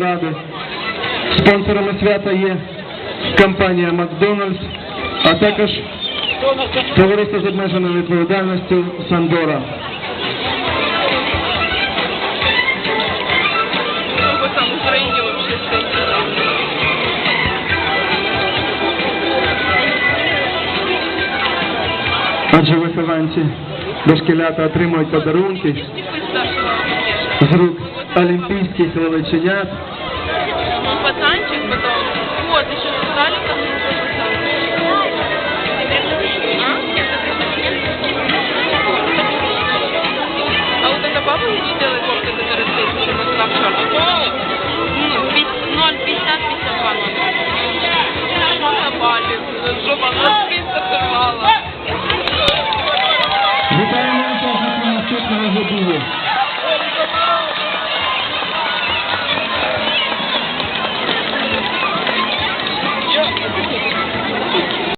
ради. Спонсорами свята є компанія Макдональдс, а також товариство з обмеженою відповідальністю Сандора. Адже вихованці дошкілята отримують подарунки з рук олімпійських величенят. Пацанчик потом. Вот, еще стали там. А вот это баба не делает кофты, которые стоит еще на шарфе. Ну, 0,50, 52 номер. Напали, жопа нас сорвала. Вітаємо вас нашого наступного забігу.